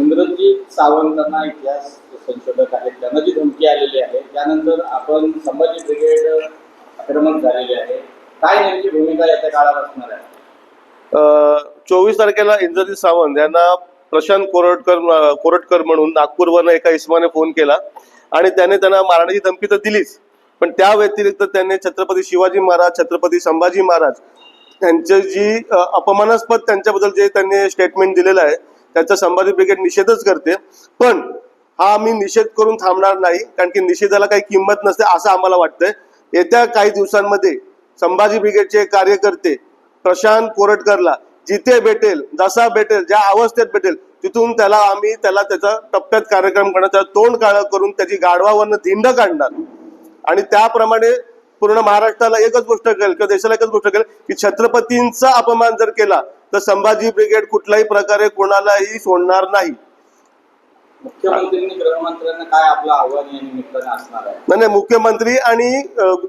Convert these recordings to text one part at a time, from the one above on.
इंद्रजीत सावंतांना इतिहास संशोधक आहेत. त्यांना जी धमकी आलेली आहे त्यानंतर आपण संभाजी ब्रिगेड आक्रमक झालेले आहे. काय नेमकी भूमिका येत्या काळात असणार आहे? चोवीस तारखेला इंद्रजीत सावंत यांना प्रशांत कोरटकर कोरटकर म्हणून नागपूरवरनं एका इस्माने फोन केला आणि त्याने त्यांना मारण्याची धमकी तर दिलीच. पण त्या व्यतिरिक्त त्यांनी छत्रपती शिवाजी महाराज छत्रपती संभाजी महाराज त्यांची जी अपमानास्पद त्यांच्याबद्दल जे त्यांनी स्टेटमेंट दिलेलं आहे त्याचा संभाजी ब्रिगेड निषेधच करते. पण हा आम्ही निषेध करून थांबणार नाही कारण की निषेधाला काही किंमत नसते असं आम्हाला वाटतंय. येत्या काही दिवसांमध्ये संभाजी ब्रिगेडचे कार्यकर्ते प्रशांत कोरटकरला जिथे भेटेल जसा भेटेल ज्या अवस्थेत भेटेल तिथून त्याला आम्ही त्याला त्याचा टप्प्यात कार्यक्रम करणार त्याला तोंड काळं करून त्याची गाढवावरनं धिंड काढणार. आणि त्याप्रमाणे पूर्ण महाराष्ट्राला एकच गोष्ट कळेल किंवा देशाला एकच गोष्ट कळेल की छत्रपतींचा अपमान जर केला तर संभाजी ब्रिगेड कुठल्याही प्रकारे कोणालाही सोडणार नाही. नाही मुख्यमंत्री आणि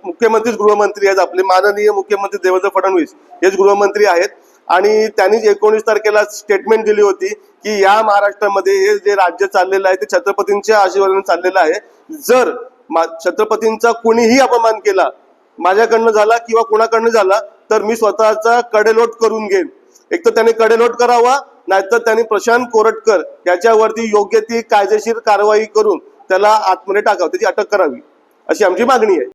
मुख्यमंत्रीच गृहमंत्री आहेत आपले. माननीय मुख्यमंत्री देवेंद्र फडणवीस हेच गृहमंत्री आहेत. आणि त्यांनीच एकोणीस तारखेला स्टेटमेंट दिली होती की या महाराष्ट्रामध्ये हे जे राज्य चाललेलं आहे ते छत्रपतींच्या आशीर्वादाने चाललेलं आहे. जर छत्रपतींचा कोणीही अपमान केला माझ्याकडनं झाला किंवा कोणाकडनं झाला तर मी स्वतःचा कडेलोट करून घेईन. एक तर त्याने कडेलोट करावा नाहीतर त्यांनी प्रशांत कोरटकर याच्यावरती योग्य ती कायदेशीर कारवाई करून त्याला आतमध्ये टाकावं त्याची अटक करावी. अशी आमची मागणी आहे.